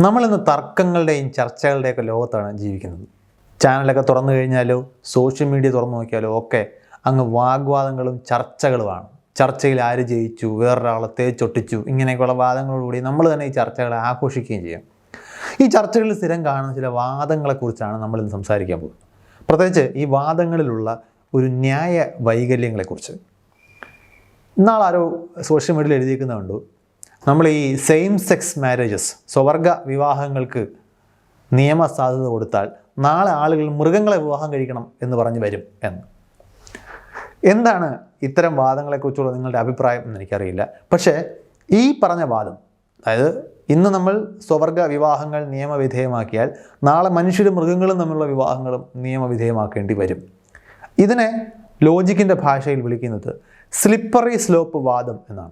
നമ്മളിന്ന് തർക്കങ്ങളുടെയും ചർച്ചകളുടെയൊക്കെ ലോകത്താണ് ജീവിക്കുന്നത്. ചാനലൊക്കെ തുറന്നു കഴിഞ്ഞാലോ സോഷ്യൽ മീഡിയ തുറന്നു നോക്കിയാലോ ഒക്കെ അങ്ങ് വാഗ്വാദങ്ങളും ചർച്ചകളുമാണ്. ചർച്ചയിൽ ആര് ജയിച്ചു വേറൊരാളെ തേച്ചൊട്ടിച്ചു ഇങ്ങനെയൊക്കെയുള്ള വാദങ്ങളോടുകൂടി നമ്മൾ തന്നെ ഈ ചർച്ചകളെ ആഘോഷിക്കുകയും ചെയ്യാം. ഈ ചർച്ചകളിൽ സ്ഥിരം കാണുന്ന ചില വാദങ്ങളെക്കുറിച്ചാണ് നമ്മളിന്ന് സംസാരിക്കാൻ പോകുന്നത്. പ്രത്യേകിച്ച് ഈ വാദങ്ങളിലുള്ള ഒരു ന്യായ വൈകല്യങ്ങളെക്കുറിച്ച് ഇന്നാൾ ആരോ സോഷ്യൽ മീഡിയയിൽ എഴുതിയിരിക്കുന്നുണ്ട് നമ്മൾ ഈ സെയിം സെക്സ് മാരേജസ് സ്വവർഗ വിവാഹങ്ങൾക്ക് നിയമ സാധ്യത കൊടുത്താൽ നാളെ ആളുകൾ മൃഗങ്ങളെ വിവാഹം കഴിക്കണം എന്ന് പറഞ്ഞു വരും എന്ന്. എന്താണ് ഇത്തരം വാദങ്ങളെക്കുറിച്ചുള്ള നിങ്ങളുടെ അഭിപ്രായം എന്ന് എനിക്കറിയില്ല. പക്ഷേ ഈ പറഞ്ഞ വാദം അതായത് ഇന്ന് നമ്മൾ സ്വവർഗ വിവാഹങ്ങൾ നിയമവിധേയമാക്കിയാൽ നാളെ മനുഷ്യരും മൃഗങ്ങളും തമ്മിലുള്ള വിവാഹങ്ങളും നിയമവിധേയമാക്കേണ്ടി വരും. ഇതിനെ ലോജിക്കിന്റെ ഭാഷയിൽ വിളിക്കുന്നത് സ്ലിപ്പറി സ്ലോപ്പ് വാദം എന്നാണ്.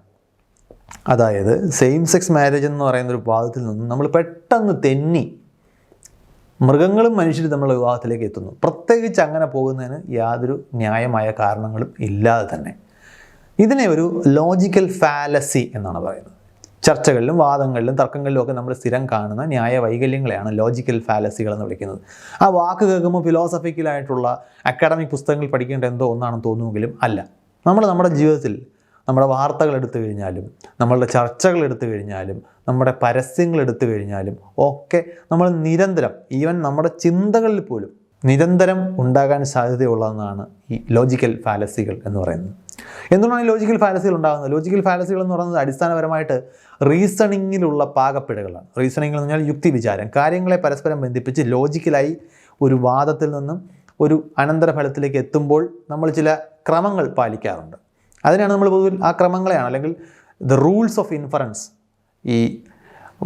അതായത് സെയിം സെക്സ് മാരേജ് എന്ന് പറയുന്ന ഒരു വാദത്തിൽ നിന്ന് നമ്മൾ പെട്ടെന്ന് തെന്നി മൃഗങ്ങളും മനുഷ്യരും തമ്മിലുള്ള വിവാഹത്തിലേക്ക് എത്തുന്നു. പ്രത്യേകിച്ച് അങ്ങനെ പോകുന്നതിന് യാതൊരു ന്യായമായ കാരണങ്ങളും ഇല്ലാതെ തന്നെ. ഇതിനെ ഒരു ലോജിക്കൽ ഫാലസി എന്നാണ് പറയുന്നത്. ചർച്ചകളിലും വാദങ്ങളിലും തർക്കങ്ങളിലും ഒക്കെ നമ്മൾ സ്ഥിരം കാണുന്ന ന്യായ വൈകല്യങ്ങളെയാണ് ലോജിക്കൽ ഫാലസികൾ എന്ന് വിളിക്കുന്നത്. ആ വാക്ക് കേൾക്കുമ്പോൾ ഫിലോസഫിക്കലായിട്ടുള്ള അക്കാഡമിക് പുസ്തകങ്ങൾ പഠിക്കേണ്ട എന്തോ ഒന്നാണെന്ന് തോന്നുമെങ്കിലും അല്ല. നമ്മൾ നമ്മുടെ ജീവിതത്തിൽ നമ്മുടെ വാർത്തകൾ എടുത്തു കഴിഞ്ഞാലും നമ്മളുടെ ചർച്ചകൾ എടുത്തു കഴിഞ്ഞാലും നമ്മുടെ പരസ്യങ്ങൾ എടുത്തു കഴിഞ്ഞാലും ഒക്കെ നമ്മൾ നിരന്തരം ഈവൻ നമ്മുടെ ചിന്തകളിൽ പോലും നിരന്തരം ഉണ്ടാകാൻ സാധ്യതയുള്ളതെന്നാണ് ഈ ലോജിക്കൽ ഫാലസികൾ എന്ന് പറയുന്നത്. എന്തുകൊണ്ടാണ് ലോജിക്കൽ ഫാലസികൾ ഉണ്ടാകുന്നത്? ലോജിക്കൽ ഫാലസികൾ എന്ന് പറയുന്നത് അടിസ്ഥാനപരമായിട്ട് റീസണിങ്ങിലുള്ള പാകപ്പിഴകളാണ്. റീസണിംഗ് എന്ന് പറഞ്ഞാൽ യുക്തി വിചാരം കാര്യങ്ങളെ പരസ്പരം ബന്ധിപ്പിച്ച് ലോജിക്കലായി ഒരു വാദത്തിൽ നിന്നും ഒരു അനന്തരഫലത്തിലേക്ക് എത്തുമ്പോൾ നമ്മൾ ചില ക്രമങ്ങൾ പാലിക്കാറുണ്ട്. അതിനാണ് നമ്മൾ പൊതുവിൽ ആ ക്രമങ്ങളെയാണ്. അല്ലെങ്കിൽ ദ റൂൾസ് ഓഫ് ഇൻഫറൻസ് ഈ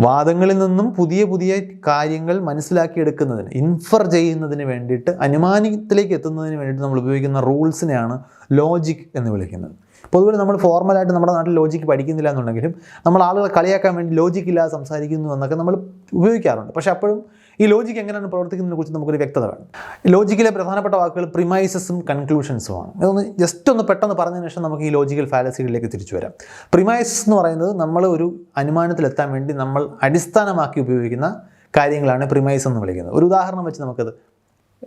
വാദങ്ങളിൽ നിന്നും പുതിയ പുതിയ കാര്യങ്ങൾ മനസ്സിലാക്കിയെടുക്കുന്നതിന് ഇൻഫർ ചെയ്യുന്നതിന് വേണ്ടിയിട്ട് അനുമാനത്തിലേക്ക് എത്തുന്നതിന് വേണ്ടിയിട്ട് നമ്മൾ ഉപയോഗിക്കുന്ന റൂൾസിനെയാണ് ലോജിക് എന്ന് വിളിക്കുന്നത്. പൊതുവെ നമ്മൾ ഫോർമലായിട്ട് നമ്മുടെ നാട്ടിൽ ലോജിക്ക് പഠിക്കുന്നില്ല എന്നുണ്ടെങ്കിലും നമ്മൾ ആളുകളെ കളിയാക്കാൻ വേണ്ടി ലോജിക്ക് ഇല്ലാതെ സംസാരിക്കുന്നു എന്നൊക്കെ നമ്മൾ ഉപയോഗിക്കാറുണ്ട്. പക്ഷേ അപ്പോഴും ഈ ലോജിക് എങ്ങനെയാണ് പ്രവർത്തിക്കുന്നതിനെ കുറിച്ച് നമുക്കൊരു വ്യക്തത വേണം. ലോജിക്കിലെ പ്രധാനപ്പെട്ട വാക്കുകൾ പ്രിമൈസസും കൺക്ലൂഷൻസുമാണ് ഇതൊന്ന് ജസ്റ്റ് ഒന്ന് പെട്ടെന്ന് പറഞ്ഞതിന് ശേഷം നമുക്ക് ഈ ലോജിക്കൽ ഫാലസികളിലേക്ക് തിരിച്ചു വരാം. പ്രിമൈസസ് എന്ന് പറയുന്നത് നമ്മൾ ഒരു അനുമാനത്തിലെത്താൻ വേണ്ടി നമ്മൾ അടിസ്ഥാനമാക്കി ഉപയോഗിക്കുന്ന കാര്യങ്ങളാണ് പ്രിമൈസ് എന്ന് വിളിക്കുന്നത്. ഒരു ഉദാഹരണം വെച്ച് നമുക്കത്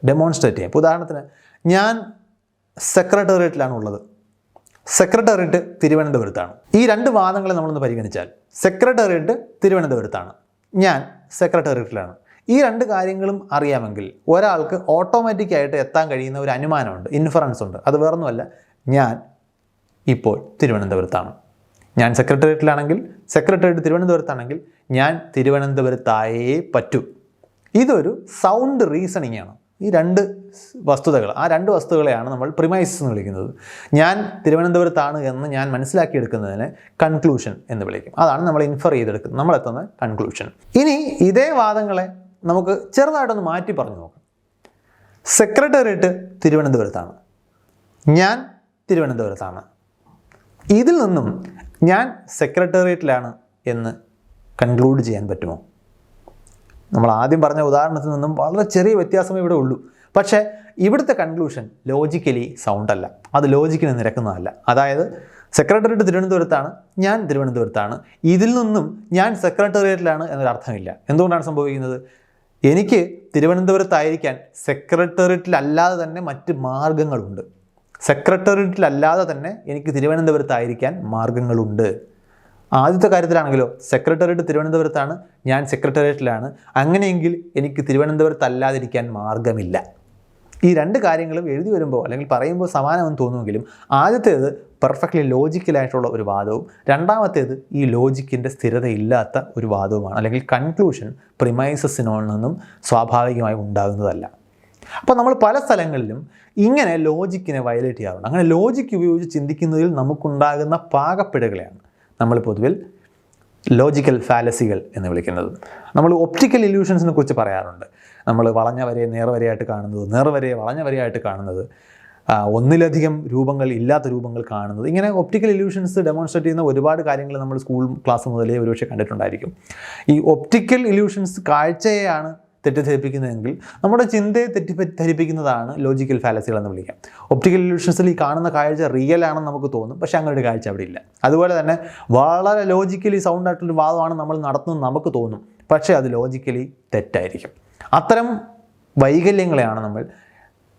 ഡെമോൺസ്ട്രേറ്റ് ചെയ്യാം. ഇപ്പോൾ ഉദാഹരണത്തിന് ഞാൻ സെക്രട്ടേറിയറ്റിലാണ് ഉള്ളത്. സെക്രട്ടേറിയറ്റ് തിരുവനന്തപുരത്താണ്. ഈ രണ്ട് വാദങ്ങളെ നമ്മളൊന്ന് പരിഗണിച്ചാൽ സെക്രട്ടേറിയറ്റ് തിരുവനന്തപുരത്താണ്. ഞാൻ സെക്രട്ടേറിയറ്റിലാണ് ഈ രണ്ട് കാര്യങ്ങളും അറിയാമെങ്കിൽ ഒരാൾക്ക് ഓട്ടോമാറ്റിക്കായിട്ട് എത്താൻ കഴിയുന്ന ഒരു അനുമാനമുണ്ട് ഇൻഫറൻസ് ഉണ്ട്. അത് വേറൊന്നുമല്ല ഞാൻ ഇപ്പോൾ തിരുവനന്തപുരത്താണ്. ഞാൻ സെക്രട്ടേറിയറ്റിലാണെങ്കിൽ സെക്രട്ടേറിയറ്റ് തിരുവനന്തപുരത്താണെങ്കിൽ ഞാൻ തിരുവനന്തപുരത്തായേ പറ്റൂ. ഇതൊരു സൗണ്ട് റീസണിങ് ആണ്. ഈ രണ്ട് വസ്തുതകൾ ആ രണ്ട് വസ്തുക്കളെയാണ് നമ്മൾ പ്രിമൈസ് എന്ന് വിളിക്കുന്നത്. ഞാൻ തിരുവനന്തപുരത്താണ് എന്ന് ഞാൻ മനസ്സിലാക്കിയെടുക്കുന്നതിന് കൺക്ലൂഷൻ എന്ന് വിളിക്കും. അതാണ് നമ്മൾ ഇൻഫർ ചെയ്തെടുക്കുന്നത് നമ്മളെത്തുന്ന കൺക്ലൂഷൻ ഇനി ഇതേ വാദങ്ങളെ നമുക്ക് ചെറുതായിട്ടൊന്ന് മാറ്റി പറഞ്ഞു നോക്കാം. സെക്രട്ടേറിയറ്റ് തിരുവനന്തപുരത്താണ്. ഞാൻ തിരുവനന്തപുരത്താണ്. ഇതിൽ നിന്നും ഞാൻ സെക്രട്ടേറിയറ്റിലാണ് എന്ന് കൺക്ലൂഡ് ചെയ്യാൻ പറ്റുമോ? നമ്മൾ ആദ്യം പറഞ്ഞ ഉദാഹരണത്തിൽ നിന്നും വളരെ ചെറിയ വ്യത്യാസമേ ഇവിടെ ഉള്ളൂ. പക്ഷേ ഇവിടുത്തെ കൺക്ലൂഷൻ ലോജിക്കലി സൗണ്ട് അല്ല. അത് ലോജിക്കിന് നിരക്കുന്നതല്ല. അതായത് സെക്രട്ടേറിയറ്റ് തിരുവനന്തപുരത്താണ് ഞാൻ തിരുവനന്തപുരത്താണ്. ഇതിൽ നിന്നും ഞാൻ സെക്രട്ടേറിയറ്റിലാണ് എന്നൊരർത്ഥമില്ല. എന്തുകൊണ്ടാണ് സംഭവിക്കുന്നത്? എനിക്ക് തിരുവനന്തപുരത്തായിരിക്കാൻ സെക്രട്ടേറിയറ്റിലല്ലാതെ തന്നെ മറ്റ് മാർഗങ്ങളുണ്ട്. സെക്രട്ടേറിയറ്റിലല്ലാതെ തന്നെ എനിക്ക് തിരുവനന്തപുരത്തായിരിക്കാൻ മാർഗങ്ങളുണ്ട്. ആദ്യത്തെ കാര്യത്തിലാണെങ്കിലോ സെക്രട്ടേറിയറ്റ് തിരുവനന്തപുരത്താണ് ഞാൻ സെക്രട്ടേറിയറ്റിലാണ്. അങ്ങനെയെങ്കിൽ എനിക്ക് തിരുവനന്തപുരത്തല്ലാതിരിക്കാൻ മാർഗമില്ല. ഈ രണ്ട് കാര്യങ്ങളും എഴുതി വരുമ്പോൾ അല്ലെങ്കിൽ പറയുമ്പോൾ സമാനമെന്ന് തോന്നുമെങ്കിലും ആദ്യത്തേത് പെർഫെക്റ്റ്ലി ലോജിക്കലായിട്ടുള്ള ഒരു വാദവും. രണ്ടാമത്തേത് ഈ ലോജിക്കിന്റെ സ്ഥിരതയില്ലാത്ത ഒരു വാദവുമാണ്. അല്ലെങ്കിൽ കൺക്ലൂഷൻ പ്രിമൈസസിനോട് നിന്നും സ്വാഭാവികമായി ഉണ്ടാകുന്നതല്ല. അപ്പോൾ നമ്മൾ പല സ്ഥലങ്ങളിലും ഇങ്ങനെ ലോജിക്കിനെ വയലേറ്റ് ചെയ്യാറുണ്ട്. അങ്ങനെ ലോജിക്ക് ഉപയോഗിച്ച് ചിന്തിക്കുന്നതിൽ നമുക്കുണ്ടാകുന്ന പാകപ്പിഴകളെയാണ് നമ്മൾ പൊതുവിൽ ലോജിക്കൽ ഫാലസികൾ എന്ന് വിളിക്കുന്നത്. നമ്മൾ ഒപ്റ്റിക്കൽ ഇല്യൂഷൻസിനെ കുറിച്ച് പറയാറുണ്ട്. നമ്മൾ വളഞ്ഞ വരയെ നേർവരയായിട്ട് കാണുന്നത് നേർവരയെ വളഞ്ഞ കാണുന്നത്. ഒന്നിലധികം രൂപങ്ങൾ ഇല്ലാത്ത രൂപങ്ങൾ കാണുന്നത്. ഇങ്ങനെ ഒപ്റ്റിക്കൽ ഇല്യൂഷൻസ് ഡെമോൺസ്ട്രേറ്റ് ചെയ്യുന്ന ഒരുപാട് കാര്യങ്ങൾ നമ്മൾ സ്കൂൾ ക്ലാസ് മുതലേ ഒരുപക്ഷെ കണ്ടിട്ടുണ്ടായിരിക്കും. ഈ ഒപ്റ്റിക്കൽ ഇല്യൂഷൻസ് കാഴ്ചയെയാണ് തെറ്റിദ്ധരിപ്പിക്കുന്നതെങ്കിൽ നമ്മുടെ ചിന്തയെ തെറ്റിദ്ധരിപ്പിക്കുന്നതാണ് ലോജിക്കൽ ഫാലസികൾ എന്ന് വിളിക്കാം. ഒപ്റ്റിക്കൽ ഇല്യൂഷൻസിൽ ഈ കാണുന്ന കാഴ്ച റിയൽ ആണെന്ന് നമുക്ക് തോന്നും പക്ഷേ അങ്ങനെ ഒരു കാഴ്ച അവിടെ ഇല്ല. അതുപോലെ തന്നെ വളരെ ലോജിക്കലി സൗണ്ട് ആയിട്ടുള്ളൊരു വാദമാണ് നമ്മൾ നടത്തുന്നത് നമുക്ക് തോന്നും പക്ഷേ അത് ലോജിക്കലി തെറ്റായിരിക്കും. അത്തരം വൈകല്യങ്ങളെയാണ് നമ്മൾ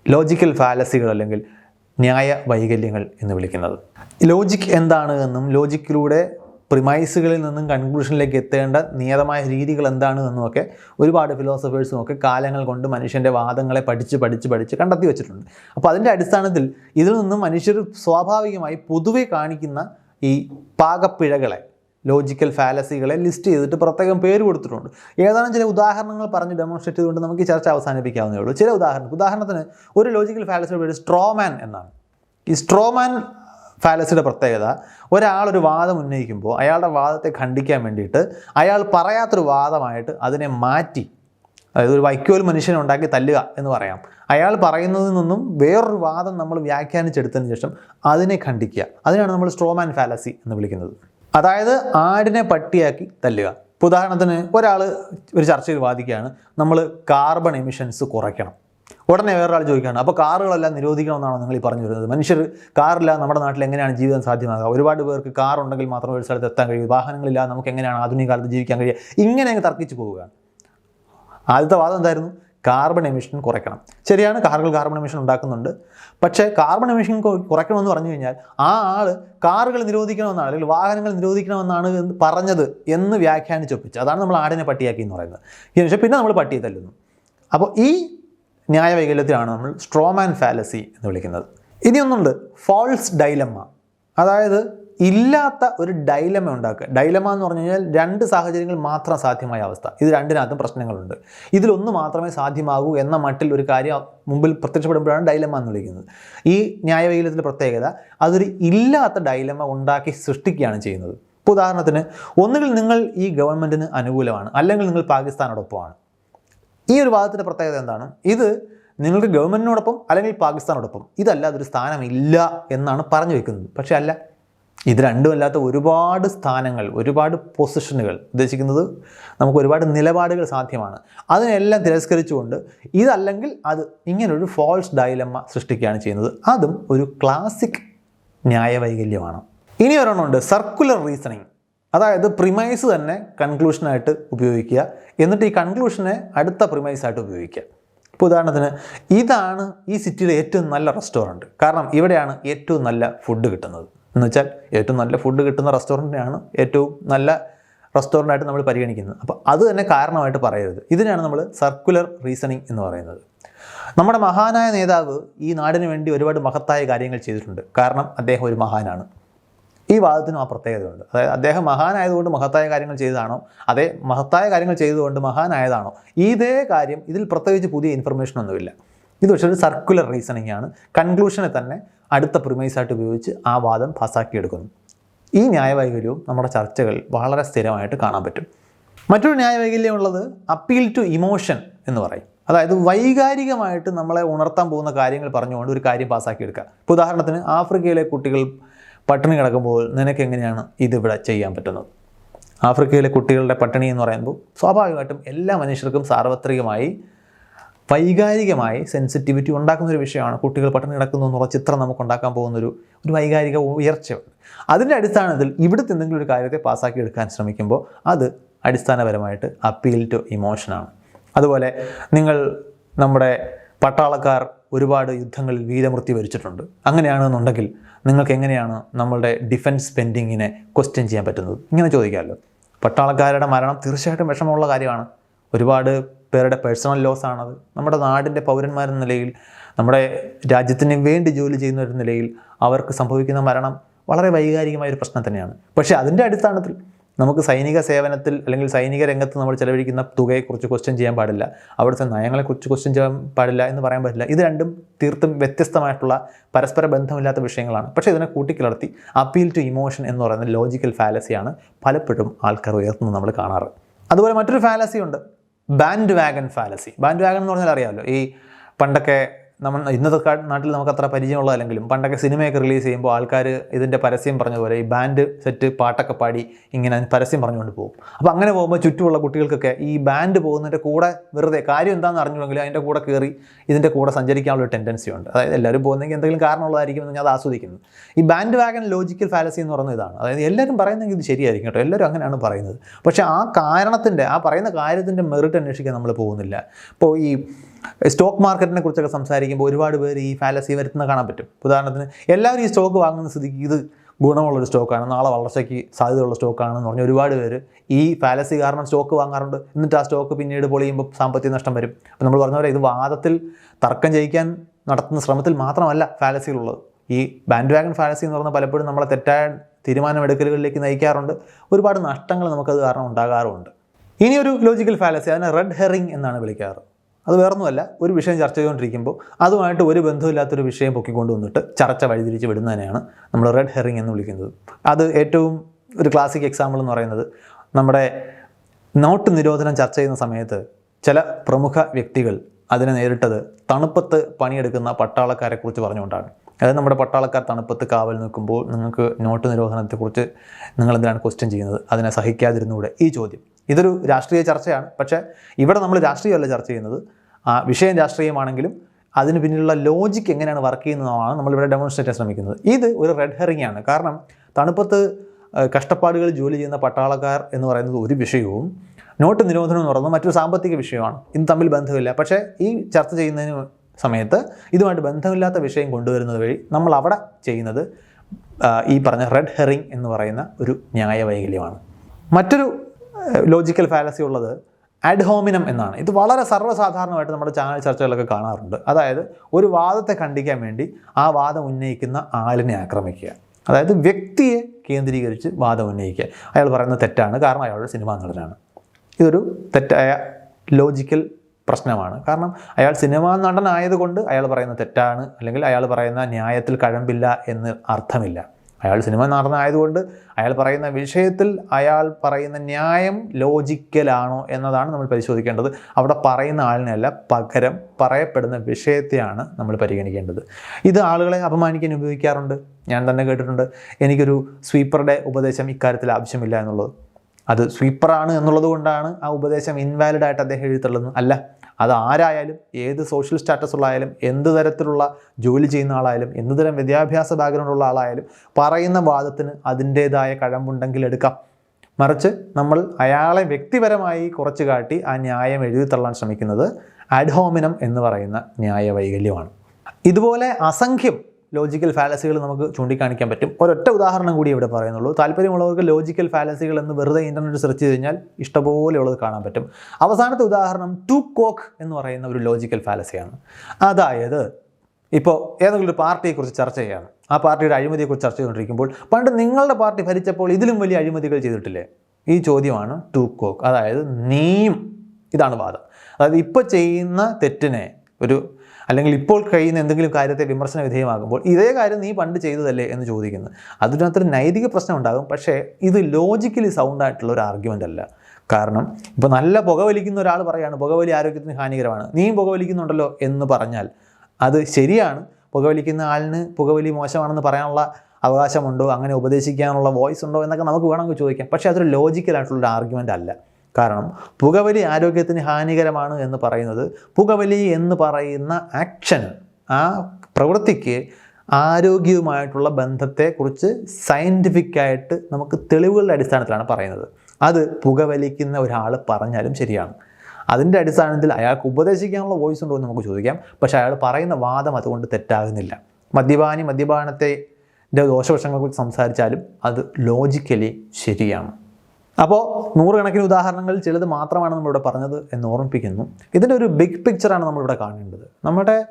ലോജിക്കൽ ഫാലസികൾ അല്ലെങ്കിൽ ന്യായ വൈകല്യങ്ങൾ എന്ന് വിളിക്കുന്നത്. ലോജിക് എന്താണ് എന്നും ലോജിക്കിലൂടെ പ്രിമൈസുകളിൽ നിന്നും കൺക്ലൂഷനിലേക്ക് എത്തേണ്ട നിയതമായ രീതികൾ എന്താണ് എന്നുമൊക്കെ ഒരുപാട് ഫിലോസഫേഴ്സും ഒക്കെ കാലങ്ങൾ കൊണ്ട് മനുഷ്യന്റെ വാദങ്ങളെ പഠിച്ച് പഠിച്ച് പഠിച്ച് കണ്ടെത്തി വെച്ചിട്ടുണ്ട്. അപ്പോൾ അതിന്റെ അടിസ്ഥാനത്തിൽ ഇതിൽ നിന്നും മനുഷ്യർ സ്വാഭാവികമായി പൊതുവെ കാണിക്കുന്ന ഈ പാകപ്പിഴകളെ ലോജിക്കൽ ഫാലസികളെ ലിസ്റ്റ് ചെയ്തിട്ട് പ്രത്യേകം പേര് കൊടുത്തിട്ടുണ്ട്. ഏതാനും ചില ഉദാഹരണങ്ങൾ പറഞ്ഞ് ഡെമോൺസ്ട്രേറ്റ് ചെയ്തുകൊണ്ട് നമുക്ക് ചർച്ച അവസാനിപ്പിക്കാവുന്നേ ഉള്ളൂ. ചില ഉദാഹരണം ഉദാഹരണത്തിന് ഒരു ലോജിക്കൽ ഫാലസിയുടെ പേര് സ്ട്രോമാൻ എന്നാണ്. ഈ സ്ട്രോമാൻ ഫാലസിയുടെ പ്രത്യേകത ഒരാളൊരു വാദം ഉന്നയിക്കുമ്പോൾ അയാളുടെ വാദത്തെ ഖണ്ഡിക്കാൻ വേണ്ടിയിട്ട് അയാൾ പറയാത്തൊരു വാദമായിട്ട് അതിനെ മാറ്റി അതായത് ഒരു വൈക്കോൽ മനുഷ്യനെ ഉണ്ടാക്കി തല്ലുക എന്ന് പറയാം. അയാൾ പറയുന്നതിൽ നിന്നും വേറൊരു വാദം നമ്മൾ വ്യാഖ്യാനിച്ചെടുത്തതിന് ശേഷം അതിനെ ഖണ്ഡിക്കുക. അതിനാണ് നമ്മൾ സ്ട്രോമാൻ ഫാലസി എന്ന് വിളിക്കുന്നത്. അതായത് ആടിനെ പട്ടിയാക്കി തല്ലുക. ഇപ്പോൾ ഉദാഹരണത്തിന് ഒരാൾ ഒരു ചർച്ചയിൽ വാദിക്കുകയാണ് നമ്മൾ കാർബൺ എമിഷൻസ് കുറയ്ക്കണം. ഉടനെ വേറൊരാൾ ചോദിക്കുകയാണ് അപ്പോൾ കാറുകളെല്ലാം നിരോധിക്കണമെന്നാണോ നിങ്ങൾ ഈ പറഞ്ഞു വരുന്നത്? മനുഷ്യർ കാറില്ല നമ്മുടെ നാട്ടിൽ എങ്ങനെയാണ് ജീവിതം സാധ്യമാകുക? ഒരുപാട് പേർക്ക് കാർ ഉണ്ടെങ്കിൽ മാത്രമേ ഒരു സ്ഥലത്ത് എത്താൻ കഴിയൂ. വാഹനങ്ങളില്ലാതെ നമുക്ക് എങ്ങനെയാണ് ആധുനിക കാലത്ത് ജീവിക്കാൻ കഴിയുക? ഇങ്ങനെ അങ്ങ് തർക്കിച്ച് പോവുകയാണ്. ആദ്യത്തെ വാദം എന്തായിരുന്നു? കാർബൺ എമിഷൻ കുറയ്ക്കണം. ശരിയാണ് കാറുകൾ കാർബൺ എമിഷൻ ഉണ്ടാക്കുന്നുണ്ട്. പക്ഷേ കാർബൺ എമിഷൻ കുറയ്ക്കണമെന്ന് പറഞ്ഞു കഴിഞ്ഞാൽ ആ ആൾ കാറുകൾ നിരോധിക്കണമെന്നാണ് അല്ലെങ്കിൽ വാഹനങ്ങൾ നിരോധിക്കണമെന്നാണ് പറഞ്ഞത് എന്ന് വ്യാഖ്യാനിച്ചൊപ്പിച്ച് അതാണ് നമ്മൾ ആടിനെ പട്ടിയാക്കി എന്ന് പറയുന്നത്. ഇതിനുശേഷം പിന്നെ നമ്മൾ പട്ടിയെ തല്ലുന്നു. അപ്പോൾ ഈ ന്യായവൈകല്യത്തിലാണ് നമ്മൾ സ്ട്രോമാൻ ഫാലസി എന്ന് വിളിക്കുന്നത്. ഇനിയൊന്നുണ്ട് ഫോൾസ് ഡൈലമ്മ അതായത് ഇല്ലാത്ത ഒരു ഡൈലമ ഉണ്ടാക്കുക. ഡൈലമ എന്ന് പറഞ്ഞു കഴിഞ്ഞാൽ രണ്ട് സാഹചര്യങ്ങൾ മാത്രം സാധ്യമായ അവസ്ഥ. ഇത് രണ്ടിനകത്തും പ്രശ്നങ്ങളുണ്ട്. ഇതിലൊന്ന് മാത്രമേ സാധ്യമാകൂ എന്ന മട്ടിൽ ഒരു കാര്യം മുമ്പിൽ പ്രത്യക്ഷപ്പെടുമ്പോഴാണ് ഡൈലമ എന്ന് വിളിക്കുന്നത്. ഈ ന്യായവൈകല്യത്തിന്റെ പ്രത്യേകത അതൊരു ഇല്ലാത്ത ഡൈലമ ഉണ്ടാക്കി സൃഷ്ടിക്കുകയാണ് ചെയ്യുന്നത്. ഇപ്പോൾ ഉദാഹരണത്തിന് ഒന്നുകിൽ നിങ്ങൾ ഈ ഗവൺമെന്റിന് അനുകൂലമാണ് അല്ലെങ്കിൽ നിങ്ങൾ പാകിസ്ഥാനോടൊപ്പമാണ്. ഈ ഒരു വാദത്തിന്റെ പ്രത്യേകത എന്താണ്? ഇത് നിങ്ങൾക്ക് ഗവൺമെന്റിനോടൊപ്പം അല്ലെങ്കിൽ പാകിസ്ഥാനോടൊപ്പം. ഇതല്ല അതൊരു സ്ഥാനമില്ല എന്നാണ് പറഞ്ഞു വെക്കുന്നത്. പക്ഷേ അല്ല ഇത് രണ്ടുമല്ലാത്ത ഒരുപാട് സ്ഥാനങ്ങൾ ഒരുപാട് പൊസിഷനുകൾ ഉദ്ദേശിക്കുന്നത് നമുക്ക് ഒരുപാട് നിലപാടുകൾ സാധ്യമാണ്. അതിനെല്ലാം തിരസ്കരിച്ചുകൊണ്ട് ഇതല്ലെങ്കിൽ അത് ഇങ്ങനൊരു ഫോൾസ് ഡയലമ്മ സൃഷ്ടിക്കുകയാണ് ചെയ്യുന്നത്. അതും ഒരു ക്ലാസിക് ന്യായവൈകല്യമാണ്. ഇനി ഒരെണ്ണമുണ്ട് സർക്കുലർ റീസണിങ് അതായത് പ്രിമൈസ് തന്നെ കൺക്ലൂഷനായിട്ട് ഉപയോഗിക്കുക. എന്നിട്ട് ഈ കൺക്ലൂഷനെ അടുത്ത പ്രിമൈസായിട്ട് ഉപയോഗിക്കുക. ഇപ്പോൾ ഉദാഹരണത്തിന് ഇതാണ് ഈ സിറ്റിയിലെ ഏറ്റവും നല്ല റെസ്റ്റോറന്റ് കാരണം ഇവിടെയാണ് ഏറ്റവും നല്ല ഫുഡ് കിട്ടുന്നത്. എന്ന് വെച്ചാൽ ഏറ്റവും നല്ല ഫുഡ് കിട്ടുന്ന റെസ്റ്റോറന്റിനെയാണ് ഏറ്റവും നല്ല റെസ്റ്റോറന്റായിട്ട് നമ്മൾ പരിഗണിക്കുന്നത്. അപ്പോൾ അത് തന്നെ കാരണമായിട്ട് പറയരുത്. ഇതിനാണ് നമ്മൾ സർക്കുലർ റീസണിങ് എന്ന് പറയുന്നത്. നമ്മുടെ മഹാനായ നേതാവ് ഈ നാടിന് വേണ്ടി ഒരുപാട് മഹത്തായ കാര്യങ്ങൾ ചെയ്തിട്ടുണ്ട്. കാരണം അദ്ദേഹം ഒരു മഹാനാണ്. ഈ വാദത്തിനും ആ പ്രത്യേകതയുണ്ട്. അതായത് അദ്ദേഹം മഹാനായതുകൊണ്ട് മഹത്തായ കാര്യങ്ങൾ ചെയ്തതാണോ? അതേ മഹത്തായ കാര്യങ്ങൾ ചെയ്തുകൊണ്ട് മഹാനായതാണോ? ഇതേ കാര്യം ഇതിൽ പ്രത്യേകിച്ച് പുതിയ ഇൻഫർമേഷൻ ഒന്നുമില്ല. ഇത് പക്ഷേ ഒരു സർക്കുലർ റീസണിങ് ആണ്. കൺക്ലൂഷനെ തന്നെ അടുത്ത പ്രിമൈസായിട്ട് ഉപയോഗിച്ച് ആ വാദം പാസ്സാക്കിയെടുക്കുന്നു ഈ ന്യായവൈകല്യവും നമ്മുടെ ചർച്ചകൾ വളരെ സ്ഥിരമായിട്ട് കാണാൻ പറ്റും. മറ്റൊരു ന്യായവൈകല്യം ഉള്ളത് അപ്പീൽ ടു ഇമോഷൻ എന്ന് പറയും. അതായത് വൈകാരികമായിട്ട് നമ്മളെ ഉണർത്താൻ പോകുന്ന കാര്യങ്ങൾ പറഞ്ഞുകൊണ്ട് ഒരു കാര്യം പാസ്സാക്കിയെടുക്കുക ഇപ്പോൾ ഉദാഹരണത്തിന് ആഫ്രിക്കയിലെ കുട്ടികൾ പട്ടിണി കിടക്കുമ്പോൾ നിനക്ക് എങ്ങനെയാണ് ഇതിവിടെ ചെയ്യാൻ പറ്റുന്നത്? ആഫ്രിക്കയിലെ കുട്ടികളുടെ പട്ടിണി എന്ന് പറയുമ്പോൾ സ്വാഭാവികമായിട്ടും എല്ലാ മനുഷ്യർക്കും സാർവത്രികമായി വൈകാരികമായി സെൻസിറ്റിവിറ്റി ഉണ്ടാക്കുന്ന ഒരു വിഷയമാണ് കുട്ടികൾ പട്ടിണി കിടക്കുന്നു എന്നുള്ള ചിത്രം നമുക്ക് ഉണ്ടാക്കാൻ പോകുന്നൊരു ഒരു വൈകാരിക ഉയർച്ചയുണ്ട് അതിന്റെ അടിസ്ഥാനത്തിൽ ഇവിടുത്തെ എന്തെങ്കിലും ഒരു കാര്യത്തെ പാസ്സാക്കി എടുക്കാൻ ശ്രമിക്കുമ്പോൾ അത് അടിസ്ഥാനപരമായിട്ട് അപ്പീൽ ടു ഇമോഷനാണ് അതുപോലെ നിങ്ങൾ നമ്മുടെ പട്ടാളക്കാർ ഒരുപാട് യുദ്ധങ്ങളിൽ വീരമൃത്യു വരിച്ചിട്ടുണ്ട്. അങ്ങനെയാണെന്നുണ്ടെങ്കിൽ നിങ്ങൾക്ക് എങ്ങനെയാണ് നമ്മളുടെ ഡിഫൻസ് സ്പെൻഡിങ്ങിനെ ക്വസ്റ്റ്യൻ ചെയ്യാൻ പറ്റുന്നത്? ഇങ്ങനെ ചോദിക്കാമല്ലോ. പട്ടാളക്കാരുടെ മരണം തീർച്ചയായിട്ടും വിഷമമുള്ള കാര്യമാണ്. ഒരുപാട് പേരുടെ പേഴ്സണൽ ലോസ് ആണത്. നമ്മുടെ നാടിന്റെ പൗരന്മാരെന്ന നിലയിൽ നമ്മുടെ രാജ്യത്തിന് വേണ്ടി ജോലി ചെയ്യുന്ന ഒരു നിലയിൽ അവർക്ക് സംഭവിക്കുന്ന മരണം വളരെ വൈകാരികമായ ഒരു പ്രശ്നം തന്നെയാണ്. പക്ഷേ അതിന്റെ അടിസ്ഥാനത്തിൽ നമുക്ക് സൈനിക സേവനത്തിൽ അല്ലെങ്കിൽ സൈനിക രംഗത്ത് നമ്മൾ ചെലവഴിക്കുന്ന തുകയെക്കുറിച്ച് ക്വസ്റ്റ്യൻ ചെയ്യാൻ പാടില്ല. അവിടുത്തെ നയങ്ങളെക്കുറിച്ച് ക്വസ്റ്റ്യൻ ചെയ്യാൻ പാടില്ല എന്ന് പറയാൻ പറ്റില്ല. ഇത് രണ്ടും തീർത്തും വ്യത്യസ്തമായിട്ടുള്ള പരസ്പര ബന്ധമില്ലാത്ത വിഷയങ്ങളാണ്. പക്ഷേ ഇതിനെ കൂട്ടിക്കിളർത്തി അപ്പീൽ ടു ഇമോഷൻ എന്ന് പറയുന്ന ലോജിക്കൽ ഫാലസിയാണ് പലപ്പോഴും ആൾക്കാർ ഉയർത്തുന്നത് നമ്മൾ കാണാറ്. അതുപോലെ മറ്റൊരു ഫാലസി ഉണ്ട്. Bandwagon fallacy bandwagon എന്ന് പറഞ്ഞാൽ അറിയാമല്ലോ ഈ പണ്ടൊക്കെ നമ്മൾ ഇന്നത്തെ നാട്ടിൽ നമുക്ക് അത്ര പരിചയമുള്ളതല്ലെങ്കിലും പണ്ടൊക്കെ സിനിമയൊക്കെ റിലീസ് ചെയ്യുമ്പോൾ ആൾക്കാർ ഇതിന്റെ പരസ്യം പറഞ്ഞതുപോലെ ഈ ബാൻഡ് സെറ്റ് പാട്ടൊക്കെ പാടി ഇങ്ങനെ പരസ്യം പറഞ്ഞുകൊണ്ട് പോകും. അപ്പോൾ അങ്ങനെ പോകുമ്പോൾ ചുറ്റുമുള്ള കുട്ടികൾക്കൊക്കെ ഈ ബാൻഡ് പോകുന്നതിന്റെ കൂടെ വെറുതെ കാര്യം എന്താണെന്ന് അറിഞ്ഞുവെങ്കിൽ അതിന്റെ കൂടെ കയറി ഇതിന്റെ കൂടെ സഞ്ചരിക്കാനുള്ള ടെൻഡൻസി ഉണ്ട്. അതായത് എല്ലാവരും പോകുന്നെങ്കിൽ എന്തെങ്കിലും കാരണമുള്ളതായിരിക്കും എന്ന് ഞാൻ അത് ആസ്വദിക്കുന്നത് ഈ ബാൻഡ് വാഗൻ ലോജിക്കൽ ഫാലസി എന്ന് പറയുന്നത് ഇതാണ്. അതായത് എല്ലാവരും പറയുന്നെങ്കിൽ ഇത് ശരിയായിരിക്കും കേട്ടോ. എല്ലാവരും അങ്ങനെയാണ് പറയുന്നത്. പക്ഷേ ആ കാരണത്തിന്റെ ആ പറയുന്ന കാര്യത്തിന്റെ മെറിറ്റ് അന്വേഷിക്കാൻ നമ്മൾ പോകുന്നില്ല. ഇപ്പോൾ ഈ സ്റ്റോക്ക് മാർക്കറ്റിനെ കുറിച്ചൊക്കെ സംസാരിക്കുമ്പോൾ ഒരുപാട് പേര് ഈ ഫാലസി വരുത്തുന്ന കാണാൻ പറ്റും. ഉദാഹരണത്തിന് എല്ലാവരും ഈ സ്റ്റോക്ക് വാങ്ങുന്ന സ്ഥിതിക്ക് ഇത് ഗുണമുള്ളൊരു സ്റ്റോക്കാണ് നാളെ വളർച്ചയ്ക്ക് സാധ്യതയുള്ള സ്റ്റോക്കാണെന്ന് പറഞ്ഞ് ഒരുപാട് പേര് ഈ ഫാലസി കാരണം സ്റ്റോക്ക് വാങ്ങാറുണ്ട്. എന്നിട്ട് ആ സ്റ്റോക്ക് പിന്നീട് പൊളിയുമ്പോൾ സാമ്പത്തിക നഷ്ടം വരും. അപ്പോൾ നമ്മൾ പറഞ്ഞ പോലെ ഇത് വാദത്തിൽ തർക്കം ജയിക്കാൻ നടത്തുന്ന ശ്രമത്തിൽ മാത്രമല്ല ഫാലസികളുള്ളത് ഈ ബാൻഡ് വാഗൺ ഫാലസി എന്ന് പറഞ്ഞാൽ പലപ്പോഴും നമ്മളെ തെറ്റായ തീരുമാനമെടുക്കലുകളിലേക്ക് നയിക്കാറുണ്ട്. ഒരുപാട് നഷ്ടങ്ങൾ നമുക്കത് കാരണം ഉണ്ടാകാറുമുണ്ട്. ഇനിയൊരു ലോജിക്കൽ ഫാലസി അതിനെ റെഡ് ഹെറിങ് എന്നാണ് വിളിക്കാറ്. അത് വേറൊന്നുമല്ല ഒരു വിഷയം ചർച്ച ചെയ്തുകൊണ്ടിരിക്കുമ്പോൾ അതുമായിട്ട് ഒരു ബന്ധമില്ലാത്തൊരു വിഷയം പൊക്കിക്കൊണ്ട് വന്നിട്ട് ചർച്ച വഴിതിരിച്ച് വിടുന്നതിനെയാണ് നമ്മൾ റെഡ് ഹെറിങ് എന്ന് വിളിക്കുന്നത്. അത് ഏറ്റവും ഒരു ക്ലാസിക് എക്സാമ്പിൾ എന്ന് പറയുന്നത് നമ്മുടെ നോട്ട് നിരോധനം ചർച്ച ചെയ്യുന്ന സമയത്ത് ചില പ്രമുഖ വ്യക്തികൾ അതിനെ നേരിട്ടത് തണുപ്പത്ത് പണിയെടുക്കുന്ന പട്ടാളക്കാരെക്കുറിച്ച് പറഞ്ഞുകൊണ്ടാണ്. അതായത് നമ്മുടെ പട്ടാളക്കാർ തണുപ്പത്ത് കാവൽ നിൽക്കുമ്പോൾ നിങ്ങൾക്ക് നോട്ട് നിരോധനത്തെക്കുറിച്ച് നിങ്ങൾ എന്തിനാണ് ക്വസ്റ്റ്യൻ ചെയ്യുന്നത്? അതിനെ സഹിക്കാതിരുന്നൂടെ ഈ ചോദ്യം. ഇതൊരു രാഷ്ട്രീയ ചർച്ചയാണ്. പക്ഷേ ഇവിടെ നമ്മൾ രാഷ്ട്രീയമല്ല ചർച്ച ചെയ്യുന്നത്. ആ വിഷയം രാഷ്ട്രീയമാണെങ്കിലും അതിന് പിന്നിലുള്ള ലോജിക്ക് എങ്ങനെയാണ് വർക്ക് ചെയ്യുന്നതാണ് നമ്മളിവിടെ ഡെമോൺസ്ട്രേറ്റ് ചെയ്യാൻ ശ്രമിക്കുന്നത്. ഇത് ഒരു റെഡ് ഹെറിംഗ് ആണ്. കാരണം തണുപ്പത്ത് കഷ്ടപ്പാടുകൾ ജോലി ചെയ്യുന്ന പട്ടാളക്കാർ എന്ന് പറയുന്നത് ഒരു വിഷയവും നോട്ട് നിരോധനം എന്ന് പറയുന്നത് മറ്റൊരു സാമ്പത്തിക വിഷയമാണ്. ഇത് തമ്മിൽ ബന്ധമില്ല. പക്ഷേ ഈ ചർച്ച ചെയ്യുന്നതിന് സമയത്ത് ഇതുമായിട്ട് ബന്ധമില്ലാത്ത വിഷയം കൊണ്ടുവരുന്നത് വഴി നമ്മൾ അവിടെ ചെയ്യുന്നത് ഈ പറഞ്ഞ റെഡ് ഹെറിംഗ് എന്ന് പറയുന്ന ഒരു ന്യായവൈകല്യമാണ്. മറ്റൊരു ലോജിക്കൽ ഫാലസി ഉള്ളത് അഡ്ഹോമിനം എന്നാണ്. ഇത് വളരെ സർവസാധാരണമായിട്ട് നമ്മുടെ ചാനൽ ചർച്ചകളൊക്കെ കാണാറുണ്ട്. അതായത് ഒരു വാദത്തെ ഖണ്ഡിക്കാൻ വേണ്ടി ആ വാദം ഉന്നയിക്കുന്ന ആളിനെ ആക്രമിക്കുക. അതായത് വ്യക്തിയെ കേന്ദ്രീകരിച്ച് വാദം ഉന്നയിക്കുക. അയാൾ പറയുന്നത് തെറ്റാണ്. കാരണം അയാളുടെ സിനിമാ നടനാണ്. ഇതൊരു തെറ്റായ ലോജിക്കൽ പ്രശ്നമാണ്. കാരണം അയാൾ സിനിമാ നടനായതുകൊണ്ട് അയാൾ പറയുന്നത് തെറ്റാണ്. അല്ലെങ്കിൽ അയാൾ പറയുന്ന ന്യായത്തിൽ കഴമ്പില്ല എന്ന് അർത്ഥമില്ല. അയാൾ സിനിമ നടനായതുകൊണ്ട് അയാൾ പറയുന്ന വിഷയത്തിൽ അയാൾ പറയുന്ന ന്യായം ലോജിക്കലാണോ എന്നതാണ് നമ്മൾ പരിശോധിക്കേണ്ടത്. അവിടെ പറയുന്ന ആളിനല്ല പകരം പറയപ്പെടുന്ന വിഷയത്തെയാണ് നമ്മൾ പരിഗണിക്കേണ്ടത്. ഇത് ആളുകളെ അപമാനിക്കാൻ ഉപയോഗിക്കാറുണ്ട്. ഞാൻ തന്നെ കേട്ടിട്ടുണ്ട്. എനിക്കൊരു സ്വീപ്പറുടെ ഉപദേശം ഇക്കാര്യത്തിൽ ആവശ്യമില്ല എന്നുള്ളത്. അത് സ്വീപ്പറാണ് എന്നുള്ളത് കൊണ്ടാണ് ആ ഉപദേശം ഇൻവാലിഡായിട്ട് അദ്ദേഹം എഴുതിത്തള്ളുന്നത്. അല്ല അത് ആരായാലും ഏത് സോഷ്യൽ സ്റ്റാറ്റസ് ഉള്ളായാലും എന്ത് തരത്തിലുള്ള ജോലി ചെയ്യുന്ന ആളായാലും എന്ത് തരം വിദ്യാഭ്യാസ ബാക്ക്ഗ്രൗണ്ട് ഉള്ള ആളായാലും പറയുന്ന വാദത്തിന് അതിന്റേതായ കഴമ്പുണ്ടെങ്കിൽ എടുക്കാം. മറിച്ച് നമ്മൾ അയാളെ വ്യക്തിപരമായി കുറച്ച് കാട്ടി ആ ന്യായം എഴുതി തള്ളാൻ ശ്രമിക്കുന്നത് അഡ്ഹോമിനം എന്ന് പറയുന്ന ന്യായ വൈകല്യമാണ് ഇതുപോലെ അസംഖ്യം ലോജിക്കൽ ഫാലസികൾ നമുക്ക് ചൂണ്ടിക്കാണിക്കാൻ പറ്റും. ഒരൊറ്റ ഉദാഹരണം കൂടി ഇവിടെ പറയുന്നുള്ളൂ. താല്പര്യമുള്ളവർക്ക് ലോജിക്കൽ ഫാലസികൾ എന്ന് വെറുതെ ഇന്റർനെറ്റ് സെർച്ച് ചെയ്ത് കഴിഞ്ഞാൽ ഇഷ്ടപോലെയുള്ളത് കാണാൻ പറ്റും. അവസാനത്തെ ഉദാഹരണം ടു കോക്ക് എന്ന് പറയുന്ന ഒരു ലോജിക്കൽ ഫാലസിയാണ് അതായത് ഇപ്പോൾ ഏതെങ്കിലും ഒരു പാർട്ടിയെക്കുറിച്ച് ചർച്ച ചെയ്യാണ്. ആ പാർട്ടിയുടെ അഴിമതിയെക്കുറിച്ച് ചർച്ച ചെയ്തുകൊണ്ടിരിക്കുമ്പോൾ പണ്ട് നിങ്ങളുടെ പാർട്ടി ഭരിച്ചപ്പോൾ ഇതിലും വലിയ അഴിമതികൾ ചെയ്തിട്ടില്ലേ? ഈ ചോദ്യമാണ് ടു കോക്ക് അതായത് നീയും ഇതാണ് വാദം. അതായത് ഇപ്പോൾ ചെയ്യുന്ന തെറ്റിനെ ഒരു അല്ലെങ്കിൽ ഇപ്പോൾ കഴിയുന്ന എന്തെങ്കിലും കാര്യത്തെ വിമർശന വിധേയമാകുമ്പോൾ ഇതേ കാര്യം നീ പണ്ട് ചെയ്തതല്ലേ എന്ന് ചോദിക്കുന്നു. അതിനകത്തൊരു നൈതിക പ്രശ്നം ഉണ്ടാകും. പക്ഷേ ഇത് ലോജിക്കലി സൗണ്ട് ആയിട്ടുള്ള ഒരു ആർഗ്യുമെന്റ് അല്ല. കാരണം ഇപ്പോൾ നല്ല പുകവലിക്കുന്ന ഒരാൾ പറയാണ് പുകവലി ആരോഗ്യത്തിന് ഹാനികരമാണ്. നീയും പുകവലിക്കുന്നുണ്ടല്ലോ എന്ന് പറഞ്ഞാൽ അത് ശരിയാണ്. പുകവലിക്കുന്ന ആളിന് പുകവലി മോശമാണെന്ന് പറയാനുള്ള അവകാശമുണ്ടോ? അങ്ങനെ ഉപദേശിക്കാനുള്ള വോയിസ് ഉണ്ടോ? എന്നൊക്കെ നമുക്ക് വേണമെങ്കിൽ ചോദിക്കാം. പക്ഷേ അതൊരു ലോജിക്കലായിട്ടുള്ളൊരു ആർഗ്യുമെന്റ് അല്ല. കാരണം പുകവലി ആരോഗ്യത്തിന് ഹാനികരമാണ് എന്ന് പറയുന്നത് പുകവലി എന്ന് പറയുന്ന ആക്ഷൻ ആ പ്രവൃത്തിക്ക് ആരോഗ്യവുമായിട്ടുള്ള ബന്ധത്തെക്കുറിച്ച് സയന്റിഫിക്കായിട്ട് നമുക്ക് തെളിവുകളുടെ അടിസ്ഥാനത്തിലാണ് പറയുന്നത്. അത് പുകവലിക്കുന്ന ഒരാൾ പറഞ്ഞാലും ശരിയാണ്. അതിന്റെ അടിസ്ഥാനത്തിൽ അയാൾക്ക് ഉപദേശിക്കാനുള്ള വോയിസ് ഉണ്ടോ എന്ന് നമുക്ക് ചോദിക്കാം. പക്ഷേ അയാൾ പറയുന്ന വാദം അതുകൊണ്ട് തെറ്റാകുന്നില്ല. മദ്യപാനി മദ്യപാനത്തെ ദോഷവശങ്ങളെക്കുറിച്ച് സംസാരിച്ചാലും അത് ലോജിക്കലി ശരിയാണ്. അപ്പോൾ നൂറുകണക്കിന് ഉദാഹരണങ്ങൾ ചിലത് മാത്രമാണ് നമ്മളിവിടെ പറഞ്ഞത് എന്ന് ഓർമ്മിപ്പിക്കുന്നു. ഇതിന്റെ ഒരു ബിഗ് പിക്ചറാണ് നമ്മളിവിടെ കാണേണ്ടത്. നമ്മുടെ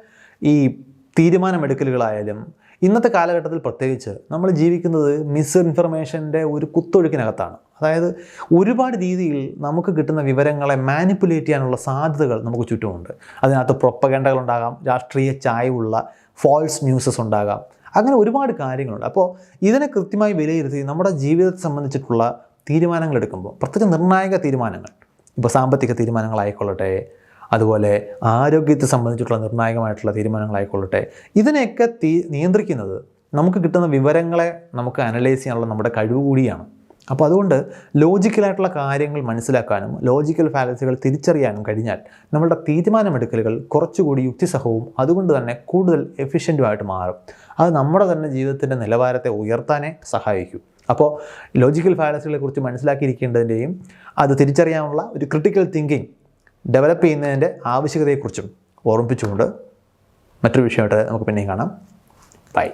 ഈ തീരുമാനമെടുക്കലുകളായാലും ഇന്നത്തെ കാലഘട്ടത്തിൽ പ്രത്യേകിച്ച് നമ്മൾ ജീവിക്കുന്നത് മിസ് ഇൻഫർമേഷന്റെ ഒരു കുത്തൊഴുക്കിനകത്താണ്. അതായത് ഒരുപാട് രീതിയിൽ നമുക്ക് കിട്ടുന്ന വിവരങ്ങളെ മാനിപ്പുലേറ്റ് ചെയ്യാനുള്ള സാധ്യതകൾ നമുക്ക് ചുറ്റുമുണ്ട്. അതിനകത്ത് പ്രൊപ്പഗണ്ടകളുണ്ടാകാം രാഷ്ട്രീയ ചായവുള്ള ഫോൾസ് ന്യൂസസ് ഉണ്ടാകാം. അങ്ങനെ ഒരുപാട് കാര്യങ്ങളുണ്ട്. അപ്പോൾ ഇതിനെ കൃത്യമായി വിലയിരുത്തി നമ്മുടെ ജീവിതത്തെ സംബന്ധിച്ചിട്ടുള്ള തീരുമാനങ്ങൾ എടുക്കുമ്പോൾ പ്രത്യേകിച്ച് നിർണായക തീരുമാനങ്ങൾ ഇപ്പോൾ സാമ്പത്തിക തീരുമാനങ്ങളായിക്കൊള്ളട്ടെ അതുപോലെ ആരോഗ്യത്തെ സംബന്ധിച്ചിട്ടുള്ള നിർണായകമായിട്ടുള്ള തീരുമാനങ്ങളായിക്കൊള്ളട്ടെ ഇതിനെയൊക്കെ തീ നിയന്ത്രിക്കുന്നത് നമുക്ക് കിട്ടുന്ന വിവരങ്ങളെ നമുക്ക് അനലൈസ് ചെയ്യാനുള്ള നമ്മുടെ കഴിവ് കൂടിയാണ്. അപ്പോൾ അതുകൊണ്ട് ലോജിക്കലായിട്ടുള്ള കാര്യങ്ങൾ മനസ്സിലാക്കാനും ലോജിക്കൽ ഫാലസികൾ തിരിച്ചറിയാനും കഴിഞ്ഞാൽ നമ്മളുടെ തീരുമാനമെടുക്കലുകൾ കുറച്ചുകൂടി യുക്തിസഹവും അതുകൊണ്ട് തന്നെ കൂടുതൽ എഫിഷ്യന്റുമായിട്ട് മാറും. അത് നമ്മുടെ തന്നെ ജീവിതത്തിന്റെ നിലവാരത്തെ ഉയർത്താനേ സഹായിക്കും. അപ്പോൾ ലോജിക്കൽ ഫാലസികളെ കുറിച്ച് മനസ്സിലാക്കിയിരിക്കേണ്ടതിന്റെയും അത് തിരിച്ചറിയാനുള്ള ഒരു ക്രിട്ടിക്കൽ തിങ്കിങ് ഡെവലപ്പ് ചെയ്യുന്നതിന്റെ ആവശ്യകതയെക്കുറിച്ചും ഓർമ്മിപ്പിച്ചുകൊണ്ട് മറ്റൊരു വിഷയമായിട്ട് നമുക്ക് പിന്നെയും കാണാം. ബൈ